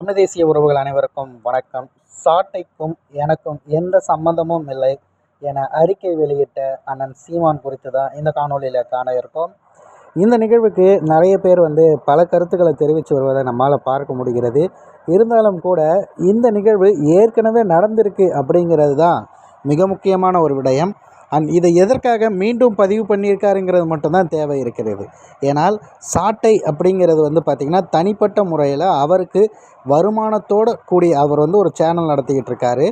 தமிழ் தேசிய உறவுகள் அனைவருக்கும் வணக்கம். சாட்டைக்கும் எனக்கும் எந்த சம்பந்தமும் இல்லை என அறிக்கை வெளியிட்ட அண்ணன் சீமான் குறித்து தான் இந்த காணொளியில் காண இருக்கோம். இந்த நிகழ்வுக்கு நிறைய பேர் வந்து பல கருத்துக்களை தெரிவித்து வருவதை நம்மால் பார்க்க முடிகிறது. இருந்தாலும் கூட இந்த நிகழ்வு ஏற்கனவே நடந்திருக்கு அப்படிங்கிறது தான் மிக முக்கியமான ஒரு விடயம். அண்ட் இதை எதற்காக மீண்டும் பதிவு பண்ணியிருக்காருங்கிறது மட்டும்தான் தேவை இருக்கிறது. ஏனால் சாட்டை அப்படிங்கிறது வந்து பார்த்திங்கன்னா தனிப்பட்ட முறையில் அவருக்கு வருமானத்தோடு கூடிய அவர் வந்து ஒரு சேனல் நடத்திக்கிட்டு இருக்காரு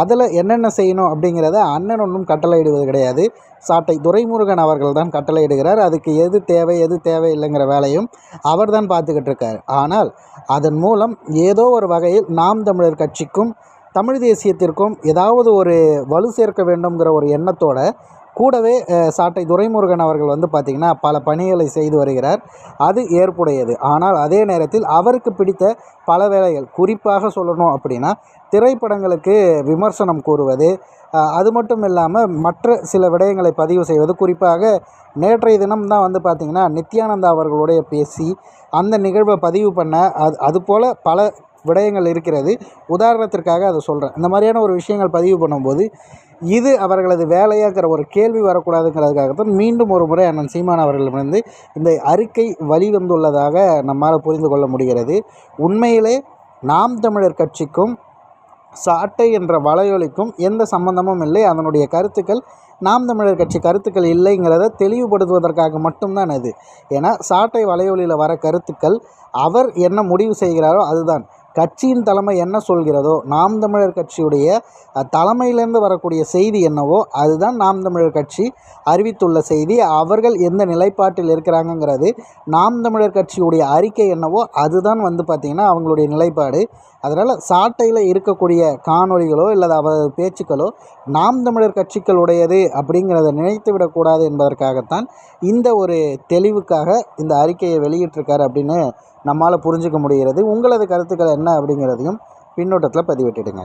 அதில் என்னென்ன செய்யணும் அப்படிங்கிறத அண்ணன் ஒன்றும் கட்டளையிடுவது கிடையாது. சாட்டை துரைமுருகன் அவர்கள் தான் கட்டளையிடுகிறார். அதுக்கு எது தேவை எது தேவையில்லைங்கிற வேலையும் அவர் தான் பார்த்துக்கிட்டு இருக்கார் ஆனால் அதன் மூலம் ஏதோ ஒரு வகையில் நாம் தமிழர் கட்சிக்கும் தமிழ் தேசியத்திற்கும் ஏதாவது ஒரு வலு சேர்க்க வேண்டும்ங்கிற ஒரு எண்ணத்தோட கூடவே சாட்டை துரைமுருகன் அவர்கள் வந்து பார்த்திங்கன்னா பல பணிகளை செய்து வருகிறார். அது ஏற்புடையது. ஆனால் அதே நேரத்தில் அவருக்கு பிடித்த பல வேலைகள் குறிப்பாக சொல்லணும் அப்படின்னா திரைப்படங்களுக்கு விமர்சனம் கூறுவது அது மட்டும் இல்லாமல் மற்ற சில விடயங்களை பதிவு செய்வது குறிப்பாக நேற்றைய தினம் தான் வந்து பார்த்திங்கன்னா நித்யானந்தா அவர்களுடைய பேசி அந்த நிகழ்வை பதிவு பண்ண அது அதுபோல் பல விடயங்கள் இருக்கிறது. உதாரணத்திற்காக அதை சொல்கிறேன் இந்த மாதிரியான ஒரு விஷயங்கள் பதிவு பண்ணும்போது இது அவர்களது வேலையாங்கிற ஒரு கேள்வி வரக்கூடாதுங்கிறதுக்காகத்தான் மீண்டும் ஒரு முறை அண்ணன் சீமான் அவர்களிடமிருந்து இந்த அறிக்கை வழிவந்துள்ளதாக நம்மால் புரிந்து கொள்ள முடிகிறது. உண்மையிலே நாம் தமிழர் கட்சிக்கும் சாட்டை என்ற வலையொலிக்கும் எந்த சம்பந்தமும் இல்லை. அதனுடைய கருத்துக்கள் நாம் தமிழர் கட்சி கருத்துக்கள் இல்லைங்கிறத தெளிவுபடுத்துவதற்காக மட்டும்தான் அது ஏன்னா சாட்டை வலையொலியில் வர கருத்துக்கள் அவர் என்ன முடிவு செய்கிறாரோ அதுதான். கட்சியின் தலைமை என்ன சொல்கிறதோ நாம் தமிழர் கட்சியுடைய தலைமையிலேருந்து வரக்கூடிய செய்தி என்னவோ அதுதான் நாம் தமிழர் கட்சி அறிவித்துள்ள செய்தி. அவர்கள் எந்த நிலைப்பாட்டில் இருக்கிறாங்கங்கிறது நாம் தமிழர் கட்சியுடைய அறிக்கை என்னவோ அதுதான் வந்து பார்த்திங்கன்னா அவங்களுடைய நிலைப்பாடு. அதனால் சாட்டையில் இருக்கக்கூடிய காணொளிகளோ இல்லை அவரது பேச்சுக்களோ நாம் தமிழர் கட்சிகளுடையது அப்படிங்கிறத நினைத்து விடக்கூடாது என்பதற்காகத்தான் இந்த ஒரு தெளிவுக்காக இந்த அறிக்கையை வெளியிட்டிருக்காரு அப்படின்னு நம்மால் புரிஞ்சுக்க முடிகிறது. உங்களது கருத்துக்கள் என்ன அப்படிங்கிறதையும் பின்னோட்டத்தில் பதிவிட்டுடுங்க.